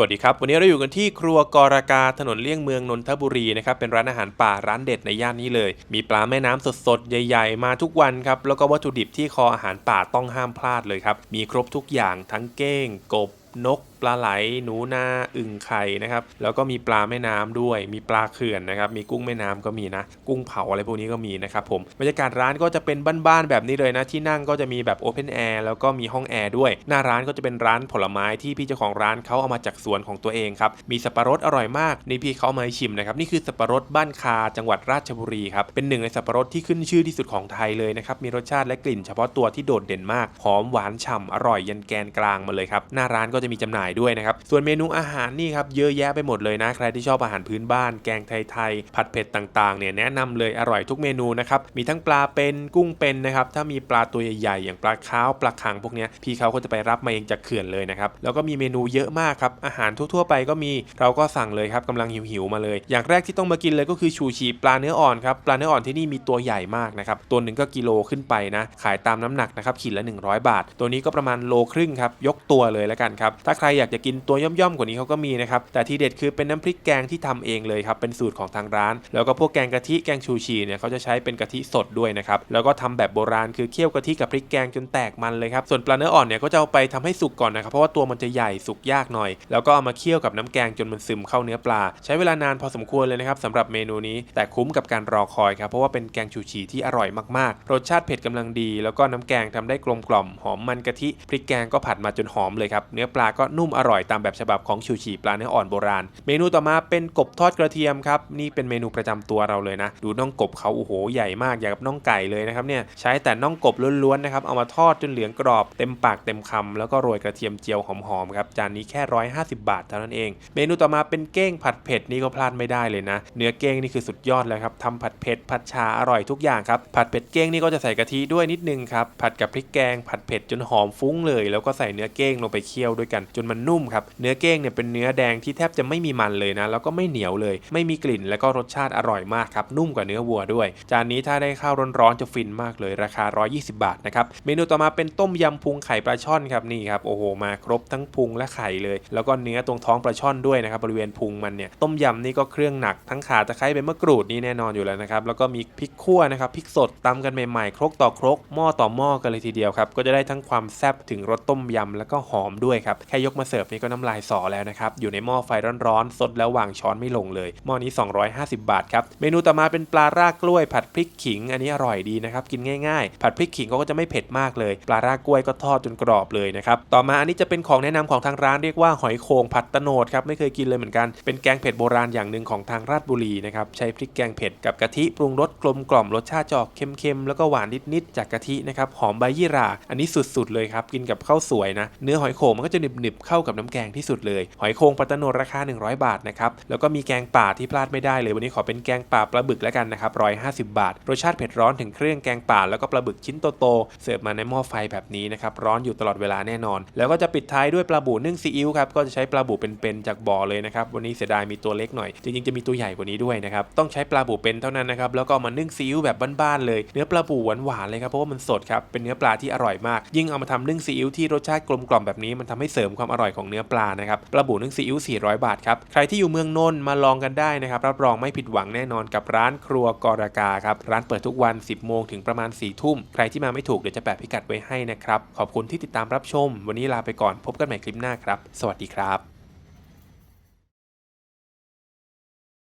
วัสดีครับ วันนี้เราอยู่กันที่ครัวกรากาถนนเลี่ยงเมืองนนทบุรีนะครับเป็นร้านอาหารป่าร้านเด็ดในย่านนี้เลย มีปลาแม่น้ำสดๆ ใหญ่ ๆ มาทุกวันครับ แล้วก็วัตถุดิบที่คออาหารป่าต้องห้ามพลาดเลยครับ มีครบทุกอย่างทั้งเก้ง กบนก ปลาไหลหนูนาอึ่งไข่นะครับแล้วก็มีปลาแม่น้ำด้วย มีปลาเขื่อนนะครับมีกุ้งแม่น้ำก็มีนะ กุ้งเผาอะไรพวกนี้ก็มีนะครับผมบรรยากาศร้านก็จะเป็นบ้านๆแบบนี้เลยนะที่นั่งก็จะมีแบบโอเพนแอร์แล้วก็มีห้องแอร์ด้วย หน้าร้านก็จะเป็นร้านผลไม้ที่พี่เจ้าของร้านเขาเอามาจากสวนของตัวเองครับมีสับปะรดอร่อยมากนี่พี่เขามาให้ชิมนะครับนี่คือสับปะรดบ้านคาจังหวัดราชบุรีครับเป็นหนึ่งในสับปะรดที่ขึ้นชื่อที่สุดของไทยเลยนะครับมีรสชาติและกลิ่นเฉพาะตัวที่โดดเด่นมากหอมหวานฉ่ำอร่อยยันแกนกลางมาเลยครับหน้าร้านก็จะมีจำหน่ายด้วยนะครับ ส่วนเมนูอาหารนี่ครับเยอะแยะไปหมดเลยนะ ใครที่ชอบอาหารพื้นบ้าน แกงไทยๆ ผัดเผ็ดต่างๆ เนี่ยแนะนำเลยอร่อยทุกเมนูนะครับ มีทั้งปลาเป็นกุ้งเป็นนะครับ ถ้ามีปลาตัวใหญ่ๆ อย่างปลาค้าวปลาคังพวกเนี้ยพี่เขาก็จะไปรับมาเองจากเขื่อนเลยนะครับ แล้วก็มีเมนูเยอะมากครับ อาหารทั่วๆไปก็มีเราก็สั่งเลยครับกำลังหิวๆมาเลย อย่างแรกที่ต้องมากินเลยก็คือชูชีปลาเนื้ออ่อนครับ ปลาเนื้ออ่อนที่นี่มีตัวใหญ่มากนะครับ ตัวหนึ่งก็กิโลขึ้นไปนะ ขายตามน้ำหนักนะครับขีดละ 100 บาท ตัวนี้ก็ประมาณโลครึ่งครับ ยกตัวเลยแล้วกันครับ ถ้าใครอยากจะกินตัวย่อมๆกว่านี้เขาก็มีนะครับแต่ที่เด็ดคือเป็นน้ำพริกแกงที่ทำเองเลยครับเป็นสูตรของทางร้าน แล้วก็พวกแกงกะทิแกงชูชีเนี่ยเขาจะใช้เป็นกะทิสดด้วยนะครับแล้วก็ทำแบบโบราณคือเคี่ยวกะทิกับพริกแกงจนแตกมันเลยครับส่วนปลาเนื้ออ่อนเนี่ยก็จะเอาไปทำให้สุกก่อนนะครับเพราะว่าตัวมันจะใหญ่สุกยากหน่อย แล้วก็เอามาเคี่ยวกับน้ำแกงจนมันซึมเข้าเนื้อปลา ใช้เวลานานพอสมควรเลยนะครับสำหรับเมนูนี้แต่คุ้มกับการรอคอยครับเพราะว่าเป็นแกงชูชีที่อร่อยมากๆ รสชาติเผ็ดกำลังดี แล้วก็น้ำแกงทำได้กลมกล่อมหอมมันกะทิพริกแกงก็ผัดมาจนหอมเลยครับเนื้อปลาก็นุ่มอร่อยตามแบบฉบับของชูชีปลาเนื้ออ่อนโบราณ เมนูต่อมาเป็นกบทอดกระเทียมครับนี่เป็นเมนูประจำตัวเราเลยนะ ดูน่องกบเขาโอ้โหใหญ่มากอย่างกับน่องไก่เลยนะครับเนี่ยใช้แต่น่องกบล้วนๆนะครับเอามาทอดจนเหลืองกรอบเต็มปากเต็มคำแล้วก็โรยกระเทียมเจียวหอมๆครับจานนี้แค่ 150 บาทเท่านั้นเอง เมนูต่อมาเป็นเก้งผัดเผ็ดนี่ก็พลาดไม่ได้เลยนะ เนื้อเก้งนี่คือสุดยอดแล้วครับทำผัดเผ็ดผัดชาอร่อยทุกอย่างครับผัดเผ็ดเก้งนี่ก็จะใส่กะทิด้วยนิดนึงครับผัดกับพริกแกงผัดเผ็ดจนหอมฟุ้งเลย แล้วก็ใส่เนื้อเก้งลงไปเคี่ยวด้วยกันจนมันนุ่มครับ เนื้อเก้งเนี่ยเป็นเนื้อแดงที่แทบจะไม่มีมันเลยนะ แล้วก็ไม่เหนียวเลย ไม่มีกลิ่นแล้วก็รสชาติอร่อยมากครับ นุ่มกว่าเนื้อวัวด้วย จานนี้ถ้าได้ข้าวร้อนๆจะฟินมากเลยราคา 120 บาทนะครับ เมนูต่อมาเป็นต้มยำพุงไข่ปลาช่อนครับนี่ครับ โอ้โห มาครบทั้งพุงและไข่เลย แล้วก็เนื้อตรงท้องปลาช่อนด้วยนะครับบริเวณพุงมันเนี่ย ต้มยำนี่ก็เครื่องหนักทั้งขาตะไคร้ใบมะกรูดนี่แน่นอนอยู่แล้วนะครับ แล้วก็มีพริกขั่วนะครับพริกสดตำกันใหม่ๆ ครกต่อครกหม้อต่อหม้อกันเลยทีเดียวครับ ก็จะได้ทั้งความแซ่บถึงรสต้มยำแล้วก็หอมด้วยครับแค่ยกมาเสิร์ฟนี่ก็น้ำลายสอแล้วนะครับ อยู่ในหม้อไฟร้อนๆสดแล้ววางช้อนไม่ลงเลย หม้อนี้ 250 บาทครับ เมนูต่อมาเป็นปลารากกล้วย ผัดพริกขิง อันนี้อร่อยดีนะครับ กินง่ายๆ ผัดพริกขิงก็จะไม่เผ็ดมากเลย ปลารากกล้วยก็ทอดจนกรอบเลยนะครับ ต่อมาอันนี้จะเป็นของแนะนำของทางร้านเรียกว่าหอยโขงผัดตะโนดครับ ไม่เคยกินเลยเหมือนกัน เป็นแกงเผ็ดโบราณอย่างหนึ่งของทางราชบุรีนะครับ ใช้พริกแกงเผ็ดกับกะทิปรุงรสกลมกล่อมรสชาติจออกเค็มๆแล้วก็หวานนิดๆจากกะทินะครับ หอมใบยี่หร่า อันนี้สุดๆเลยครับ กินกับข้าวสวยนะ เนื้อหอยโขงมันก็จะหนึบๆเข้ากับน้ำแกงที่สุดเลย หอยโขงผัดตะโนราคา 100 บาทนะครับแล้วก็มีแกงป่าที่พลาดไม่ได้เลยวันนี้ขอเป็นแกงป่าปลาบึกแล้วกันนะครับ150บาทรสชาติเผ็ดร้อนถึงเครื่องแกงป่าแล้วก็ปลาบึกชิ้นโตๆเสิร์ฟมาในหม้อไฟแบบนี้นะครับร้อนอยู่ตลอดเวลาแน่นอน แล้วก็จะปิดท้ายด้วยปลาบูนึ่งซีอิ๊วครับก็จะใช้ปลาบูเป็นๆจากบ่อเลยนะครับวันนี้เสียดายมีตัวเล็กหน่อยจริงๆจะมีตัวใหญ่กว่านี้ด้วยนะครับต้องใช้ปลาบูเป็นเท่านั้นนะครับแล้วก็เอามานึ่งซีอิ๊วแบบบ้านๆเลยเนื้อปลาบูหวานๆเลยครับเพราะว่ามันสดครับเป็นเนื้อปลาที่อร่อยมาก ยิ่งเอามาทำนึ่งซีอิ๊วที่รสชาติกลมกล่อมแบบนี้มันทำให้เสริมความอร่อยของเนื้อปลานะครับปลาบูนึ่งซีอิ๊ว400 บาทครับใครที่อยู่เมืองนนท์มาลองกันได้นะครับรับรองไม่ผิดหวังแน่นอนกับร้านครัวกรากาครับร้านเปิดทุกวัน 10 โมงถึงประมาณ 4 ทุ่ม ใครที่มาไม่ถูกเดี๋ยวจะแปะพิกัดไว้ให้นะครับขอบคุณที่ติดตามรับชม วันนี้ลาไปก่อนพบกันใหม่คลิปหน้าครับ สวัสดีครับ